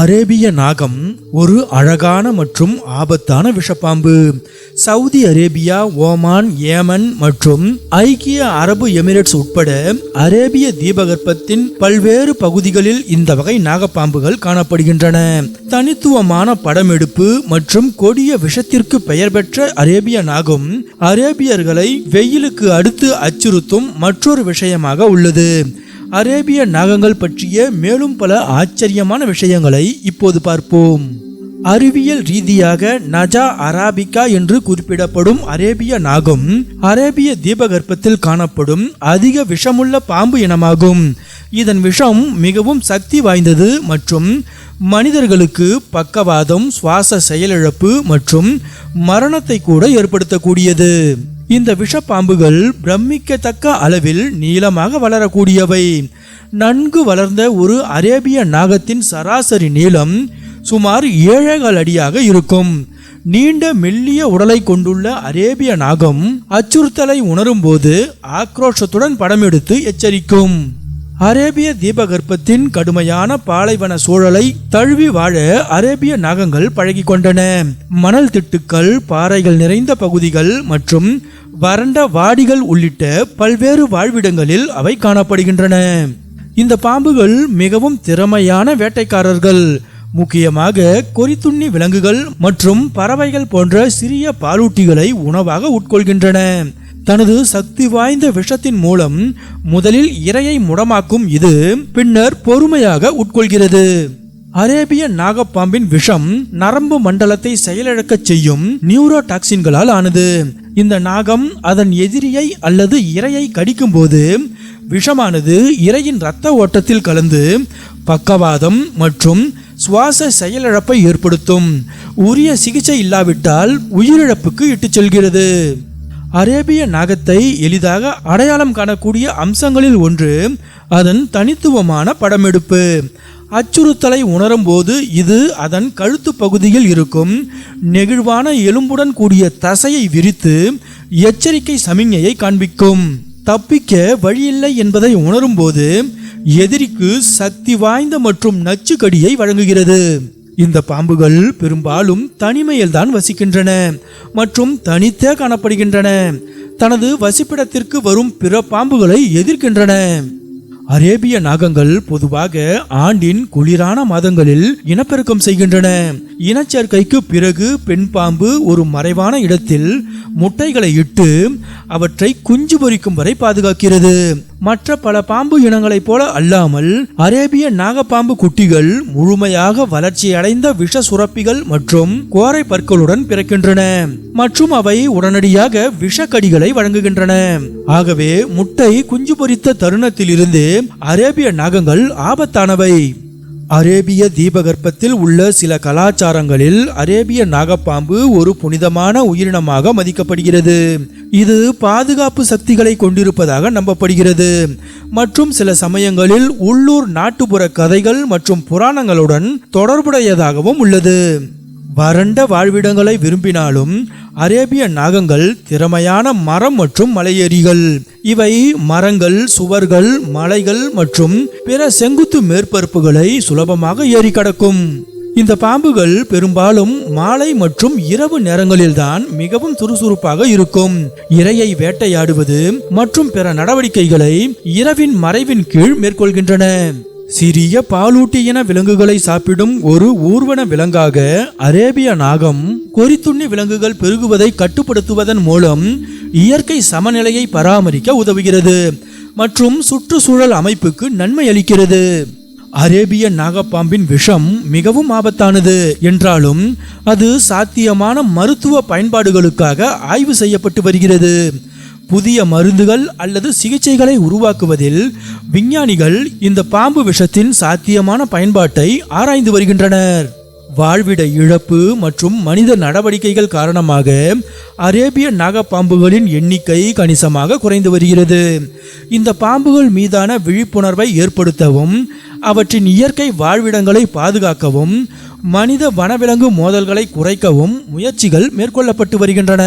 அரேபிய நாகம் ஒரு அழகான மற்றும் ஆபத்தான விஷப்பாம்பு. சவுதி அரேபியா ஓமான் ஏமன் மற்றும் ஐக்கிய அரபு எமிரேட்ஸ் உட்பட அரேபிய தீபகற்பத்தின் பல்வேறு பகுதிகளில் இந்த வகை நாகப்பாம்புகள் காணப்படுகின்றன. தனித்துவமான படமெடுப்பு மற்றும் கொடிய விஷத்திற்கு பெயர் பெற்ற அரேபிய நாகம் அரேபியர்களை வெயிலுக்கு அடுத்து அச்சுறுத்தும் மற்றொரு விஷயமாக உள்ளது. அரேபிய நாகங்கள் பற்றிய மேலும் பல ஆச்சரியமான விஷயங்களை இப்போது பார்ப்போம். அறிவியல் ரீதியாக நஜா அராபிகா என்று குறிப்பிடப்படும் அரேபிய நாகம் அரேபிய தீபகற்பத்தில் காணப்படும் அதிக விஷமுள்ள பாம்பு இனமாகும். இதன் விஷம் மிகவும் சக்தி வாய்ந்தது மற்றும் மனிதர்களுக்கு பக்கவாதம் சுவாச செயலிழப்பு மற்றும் மரணத்தை கூட ஏற்படுத்தக்கூடியது. இந்த விஷப்பாம்புகள் பிரமிக்கத்தக்க அளவில் நீளமாக வளரக்கூடியவை. நன்கு வளர்ந்த ஒரு அரேபிய நாகத்தின் சராசரி நீளம் சுமார் ஏழேகால் அடியாக இருக்கும். நீண்ட மெல்லிய உடலை கொண்டுள்ள அரேபிய நாகம் அச்சுறுத்தலை உணரும்போது ஆக்ரோஷத்துடன் படமெடுத்து எச்சரிக்கும். அரேபிய தீபகற்பத்தின் கடுமையான பாலைவன சூழலை தழுவி வாழ அரேபிய நாகங்கள் பழகி கொண்டன மணல் திட்டுக்கள் பாறைகள் நிறைந்த பகுதிகள் மற்றும் வறண்ட வாடிகள் உள்ளிட்ட பல்வேறு வாழ்விடங்களில் அவை காணப்படுகின்றன. இந்த பாம்புகள் மிகவும் திறமையான வேட்டைக்காரர்கள். முக்கியமாக கொறித்துண்ணி விலங்குகள் மற்றும் பறவைகள் போன்ற சிறிய பாலூட்டிகளை உணவாக உட்கொள்கின்றன. தனது சக்தி வாய்ந்த விஷத்தின் மூலம் முதலில் இரையை முடமாக்கும் இது பின்னர் பொறுமையாக உட்கொள்கிறது. அரேபிய நாகப்பாம்பின் விஷம் நரம்பு மண்டலத்தை செயலிழக்கச் செய்யும் நியூரோடாக்சின்களால் ஆனது. இந்த நாகம் அதன் எதிரியை அல்லது இரையை கடிக்கும் போது விஷமானது இரையின் இரத்த ஓட்டத்தில் கலந்து பக்கவாதம் மற்றும் சுவாச செயலிழப்பை ஏற்படுத்தும். உரிய சிகிச்சை இல்லாவிட்டால் உயிரிழப்புக்கு இட்டுச் செல்கிறது. அரேபிய நாகத்தை எளிதாக அடையாளம் காணக்கூடிய அம்சங்களில் ஒன்று அதன் தனித்துவமான படமெடுப்பு. அச்சுறுத்தலை உணரும்போது இது அதன் கழுத்து பகுதியில் இருக்கும் நெகிழ்வான எலும்புடன் கூடிய தசையை விரித்து எச்சரிக்கை சமிஞையை காண்பிக்கும். தப்பிக்க வழியில்லை என்பதை உணரும்போது எதிரிக்கு சக்தி வாய்ந்த மற்றும் நச்சுக்கடியை வழங்குகிறது. இந்த பாம்புகள் பெரும்பாலும் தனிமையில்தான் வசிக்கின்றன மற்றும் தனித்தே காணப்படுகின்றன. தனது வசிப்பிடத்திற்கு வரும் பிற பாம்புகளை எதிர்க்கின்றன. அரேபிய நாகங்கள் பொதுவாக ஆண்டின் குளிரான மாதங்களில் இனப்பெருக்கம் செய்கின்றன. இனச்சேர்க்கைக்கு பிறகு பெண் பாம்பு ஒரு மறைவான இடத்தில் முட்டைகளை இட்டு அவற்றை குஞ்சு பொரிக்கும் வரை பாதுகாக்கிறது. மற்ற பல பாம்பு இனங்களைப் போல அல்லாமல் அரேபிய நாகப்பாம்பு குட்டிகள் முழுமையாக வளர்ச்சியடைந்த விஷ சுரப்பிகள் மற்றும் கோரை பற்களுடன் பிறக்கின்றன மற்றும் அவை உடனடியாக விஷக்கடிகளை வழங்குகின்றன. ஆகவே முட்டை குஞ்சு பொரித்த தருணத்திலிருந்து அரேபிய நாகங்கள் ஆபத்தானவை. அரேபிய தீபகற்பத்தில் உள்ள சில கலாச்சாரங்களில் அரேபிய நாகப்பாம்பு ஒரு புனிதமான உயிரினமாக மதிக்கப்படுகிறது. இது பாதுகாப்பு சக்திகளை கொண்டிருப்பதாக நம்பப்படுகிறது. மற்றும் சில சமயங்களில் உள்ளூர் நாட்டுப்புற கதைகள் மற்றும் புராணங்களுடன் தொடர்புடையதாகவும் உள்ளது. வறண்ட வாழ்விடங்களை விரும்பினாலும் அரேபிய நாகங்கள் திறமையான மரம் மற்றும் மலையேறிகள். இவை மரங்கள் சுவர்கள் மலைகள் மற்றும் பிற செங்குத்து மேற்பரப்புகளை சுலபமாக ஏறி கடக்கும். இந்த பாம்புகள் பெரும்பாலும் மாலை மற்றும் இரவு நேரங்களில்தான் மிகவும் சுறுசுறுப்பாக இருக்கும். இரையை வேட்டையாடுவது மற்றும் பிற நடவடிக்கைகளை இரவின் மறைவின் கீழ் மேற்கொள்கின்றன. சிறிய பாலூட்டியின விலங்குகளை சாப்பிடும் ஒரு ஊர்வன விலங்காக அரேபிய நாகம் கொறித்துண்ணி விலங்குகள் பெருகுவதை கட்டுப்படுத்துவதன் மூலம் இயற்கை சமநிலையை பராமரிக்க உதவுகிறது மற்றும் சுற்றுச்சூழல் அமைப்புக்கு நன்மை அளிக்கிறது. அரேபிய நாகப்பாம்பின் விஷம் மிகவும் ஆபத்தானது என்றாலும் அது சாத்தியமான மருத்துவ பயன்பாடுகளுக்காக ஆய்வு செய்யப்பட்டு வருகிறது. புதிய மருந்துகள் அல்லது சிகிச்சைகளை உருவாக்குவதில் விஞ்ஞானிகள் இந்த பாம்பு விஷத்தின் சாத்தியமான பயன்பாட்டை ஆராய்ந்து வருகின்றனர். வாழ்விட இழப்பு மற்றும் மனித நடவடிக்கைகள் காரணமாக அரேபிய நாகப்பாம்புகளின் எண்ணிக்கை கணிசமாக குறைந்து வருகிறது. இந்த பாம்புகள் மீதான விழிப்புணர்வை ஏற்படுத்தவும் அவற்றின் இயற்கை வாழ்விடங்களை பாதுகாக்கவும் மனித வனவிலங்கு மோதல்களை குறைக்கவும் முயற்சிகள் மேற்கொள்ளப்பட்டு வருகின்றன.